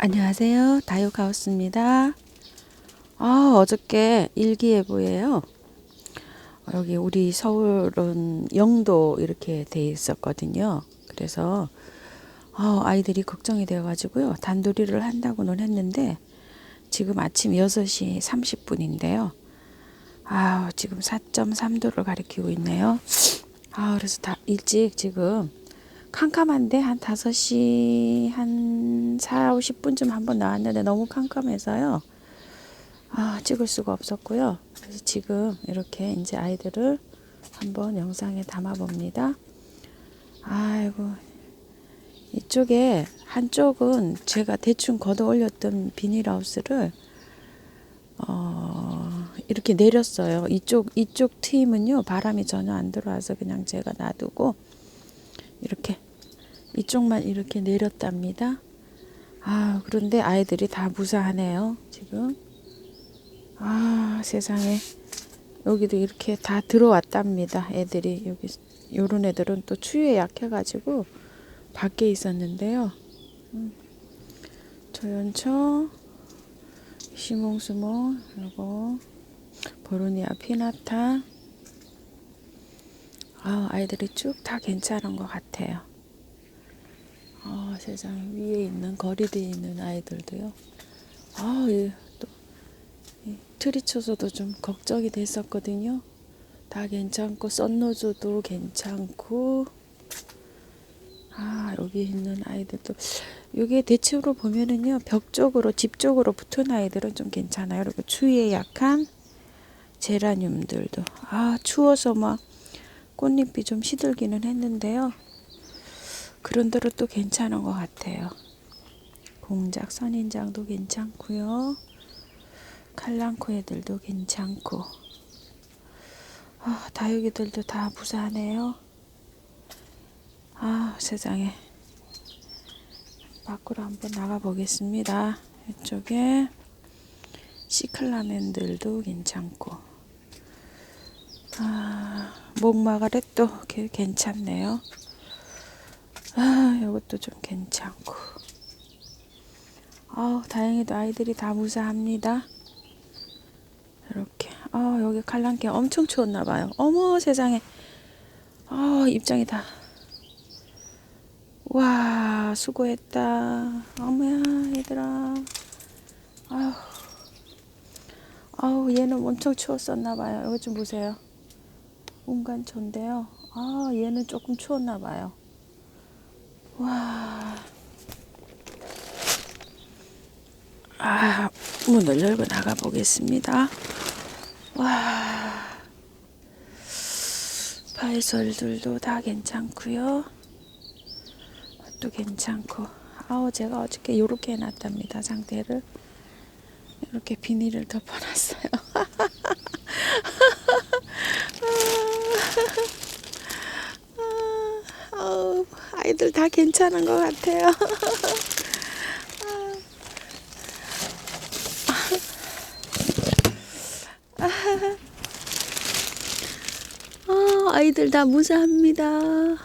안녕하세요. 다육하우스입니다. 아, 어저께 일기예보예요. 여기 우리 서울은 영도 이렇게 돼 있었거든요. 그래서 아, 아이들이 걱정이 되어 가지고요. 단도리를 한다고는 했는데 지금 아침 6시 30분인데요. 아, 지금 4.3도를 가리키고 있네요. 아, 그래서 다 일찍 지금 캄캄한데 한 5시 한 4, 50분쯤 한번 나왔는데 너무 캄캄해서요. 아, 찍을 수가 없었고요. 그래서 지금 이렇게 이제 아이들을 한번 영상에 담아 봅니다. 아이고. 이쪽에 한쪽은 제가 대충 걷어 올렸던 비닐하우스를 어, 이렇게 내렸어요. 이쪽 이쪽 팀은요. 바람이 전혀 안 들어와서 그냥 제가 놔두고 이렇게 이쪽만 이렇게 내렸답니다. 아, 그런데 아이들이 다 무사하네요. 지금. 아, 세상에. 여기도 이렇게 다 들어왔답니다. 애들이 여기 요런 애들은 또 추위에 약해가지고 밖에 있었는데요. 음. 조연초, 시몽수몽, 그리고 보르니아 피나타. 아, 아이들이 쭉 다 괜찮은 것 같아요. 아, 세상에 위에 있는 거리대에 있는 아이들도요. 아, 예, 또이 트리 쳐서도 좀 걱정이 됐었거든요. 다 괜찮고 썬노즈도 괜찮고 아 여기 있는 아이들도 이게 대체로 보면은요 벽 쪽으로 집 쪽으로 붙은 아이들은 좀 괜찮아요. 그리고 추위에 약한 제라늄들도 아 추워서 막 꽃잎이 좀 시들기는 했는데요. 그런대로 또 괜찮은 것 같아요. 공작 선인장도 괜찮고요. 칼랑코 애들도 괜찮고 아, 다육이들도 다 무사하네요. 아 세상에 밖으로 한번 나가 보겠습니다. 이쪽에 시클라멘들도 괜찮고 아 목마가렛도 괜찮네요. 아 이것도 좀 괜찮고 아 다행히도 아이들이 다 무사합니다. 이렇게 아 여기 칼랑게 엄청 추웠나 봐요. 어머 세상에 아 입장이 다 와, 수고했다. 어머야, 얘들아. 아휴. 아우, 얘는 엄청 추웠었나 봐요. 이거 좀 보세요. 운간초인데요. 아, 얘는 조금 추웠나 봐요. 와. 아, 문을 열고 나가 보겠습니다. 와. 발설들도 다 괜찮고요. 또 괜찮고 아우 제가 어저께 이렇게 해놨답니다 상태를 이렇게 비닐을 덮어놨어요 아우 아이들 다 괜찮은 것 같아요. 아, 아이들 다 무사합니다.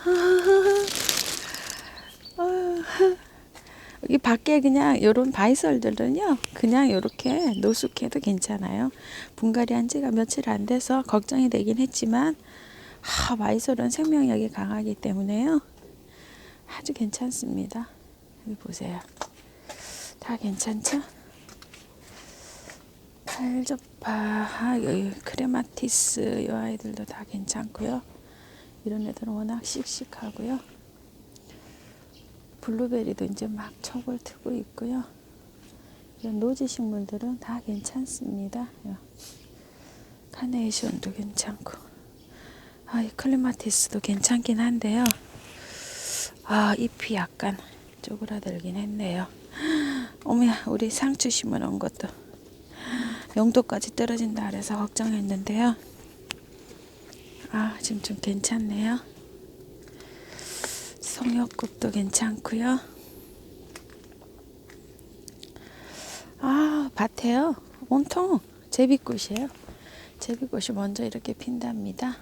여기 밖에 그냥 요런 바이설들은요 그냥 요렇게 노숙해도 괜찮아요. 분갈이 한 지가 며칠 안 돼서 걱정이 되긴 했지만 아, 바이설은 생명력이 강하기 때문에요 아주 괜찮습니다. 여기 보세요. 다 괜찮죠? 팔접파 아, 크레마티스 이 아이들도 다 괜찮고요. 이런 애들은 워낙 씩씩하고요. 블루베리도 이제 막 척을 트고 있고요. 이런 노지 식물들은 다 괜찮습니다. 카네이션도 괜찮고, 아, 이 클리마티스도 괜찮긴 한데요. 아, 잎이 약간 쪼그라들긴 했네요. 어머야, 우리 상추 심어 놓은 것도 영도까지 떨어진다 그래서 걱정했는데요. 아, 지금 좀 괜찮네요. 송역국도 괜찮고요. 아 밭에요. 온통 제비꽃이에요. 제비꽃이 먼저 이렇게 핀답니다.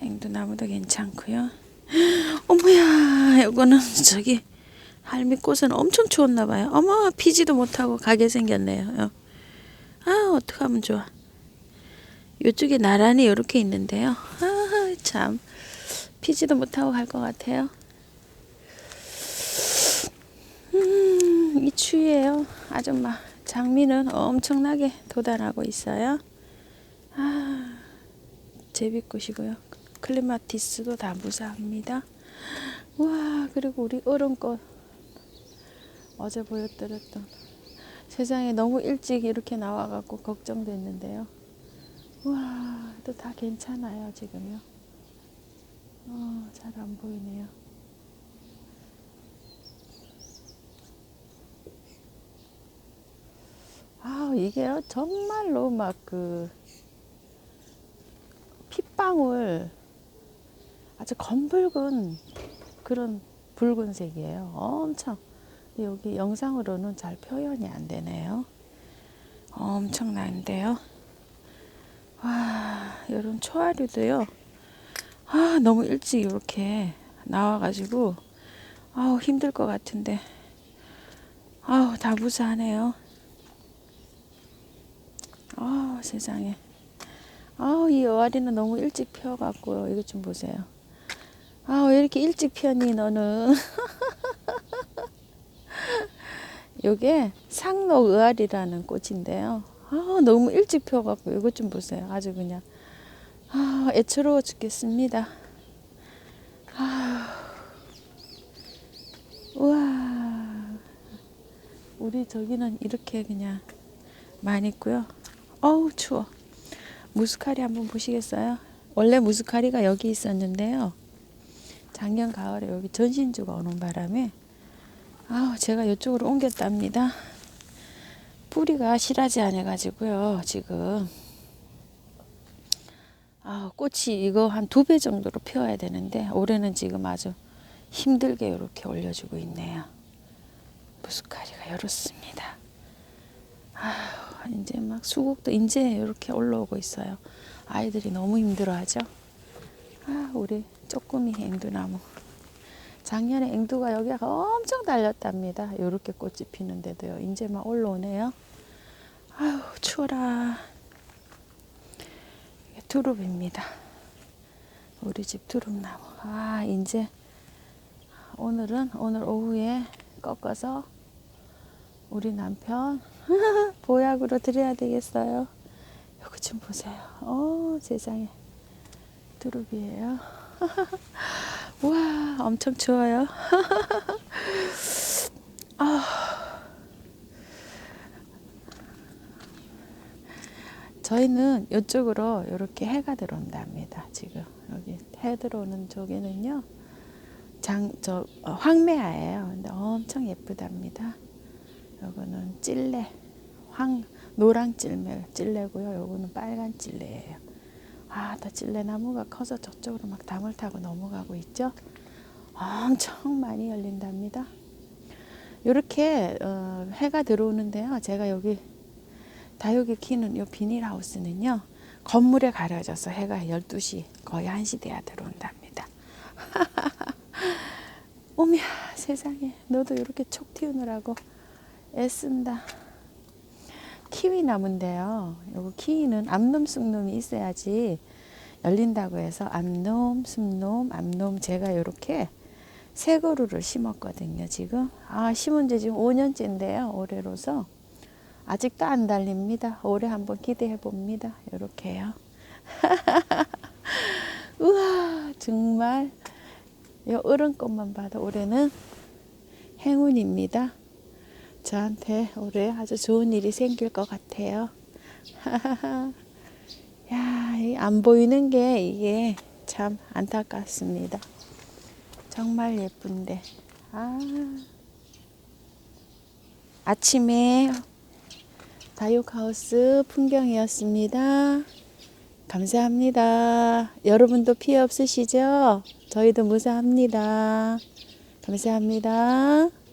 앵두나무도 괜찮고요. 어머야, 이거는 저기 할미꽃은 엄청 추웠나 봐요. 어머 피지도 못하고 가게 생겼네요. 어. 아 어떡하면 좋아. 이쪽에 나란히 이렇게 있는데요. 아, 참 피지도 못하고 갈 것 같아요. 음, 이 추위에요. 아줌마 장미는 엄청나게 도달하고 있어요. 아, 제비꽃이고요. 클리마티스도 다 무사합니다. 와, 그리고 우리 얼음꽃 어제 보여드렸던 세상에 너무 일찍 이렇게 나와갖고 걱정됐는데요. 와, 또 다 괜찮아요, 지금요. 어, 잘 안 보이네요. 아, 이게요, 정말로 막 그, 핏방울, 아주 검붉은 그런 붉은색이에요. 엄청. 여기 영상으로는 잘 표현이 안 되네요. 엄청난데요. 와, 이런 초아류도요. 아, 너무 일찍 이렇게 나와가지고, 아우, 힘들 것 같은데. 아우, 다 무사하네요. 아, 세상에. 아우, 이 어아리는 너무 일찍 피어갖고요. 이거 좀 보세요. 아, 왜 이렇게 일찍 피었니, 너는? 요게 상록 의아리라는 꽃인데요. 아, 너무 일찍 피어갖고 이것 좀 보세요. 아주 그냥 아, 애처로워 죽겠습니다. 아, 우와, 우리 저기는 이렇게 그냥 많이 있고요. 어우 추워. 무스카리 한번 보시겠어요? 원래 무스카리가 여기 있었는데요. 작년 가을에 여기 전신주가 오는 바람에 아 제가 이쪽으로 옮겼답니다. 뿌리가 실하지 않아 가지고요 지금 아 꽃이 이거 한 두 배 정도로 피워야 되는데 올해는 지금 아주 힘들게 이렇게 올려주고 있네요. 무스카리가 이렇습니다. 아 이제 막 수국도 이제 이렇게 올라오고 있어요. 아이들이 너무 힘들어하죠. 아 우리 쪼꾸미 앵두나무. 작년에 앵두가 여기가 엄청 달렸답니다. 이렇게 꽃이 피는데도요. 이제 막 올라오네요. 아유 추워라. 이게 두릅입니다. 우리 집 두릅나무. 아 이제 오늘은 오늘 오후에 꺾어서 우리 남편 보약으로 드려야 되겠어요. 이거 좀 보세요. 어 세상에 두릅이에요. 와 엄청 추워요. 아. 저희는 이쪽으로 이렇게 해가 들어온답니다. 지금 여기 해 들어오는 쪽에는요, 장 저 어, 황매화예요. 근데 엄청 예쁘답니다. 요거는 찔레, 황 노랑 찔레 찔레고요. 요거는 빨간 찔레예요. 아, 더 찔레나무가 커서 저쪽으로 막 담을 타고 넘어가고 있죠. 엄청 많이 열린답니다. 이렇게 어, 해가 들어오는데요. 제가 여기 다육이 키는 이 비닐하우스는요. 건물에 가려져서 해가 12시 거의 1시 돼야 들어온답니다. 오미야 세상에 너도 이렇게 촉 튀우느라고 애쓴다. 키위 나무인데요. 요거 키위는 암놈 쑥놈이 있어야지 열린다고 해서 암놈, 숲놈, 암놈 제가 이렇게 세 그루를 심었거든요. 지금 아 심은 지 지금 5년째인데요. 올해로서 아직도 안 달립니다. 올해 한번 기대해 봅니다. 이렇게요. 우와 정말 이 어른꽃만 봐도 올해는 행운입니다. 저한테 올해 아주 좋은 일이 생길 것 같아요. 야, 이안 보이는 게 이게 참 안타깝습니다. 정말 예쁜데. 아. 아침에 다육하우스 풍경이었습니다. 감사합니다. 여러분도 피해 없으시죠? 저희도 무사합니다. 감사합니다.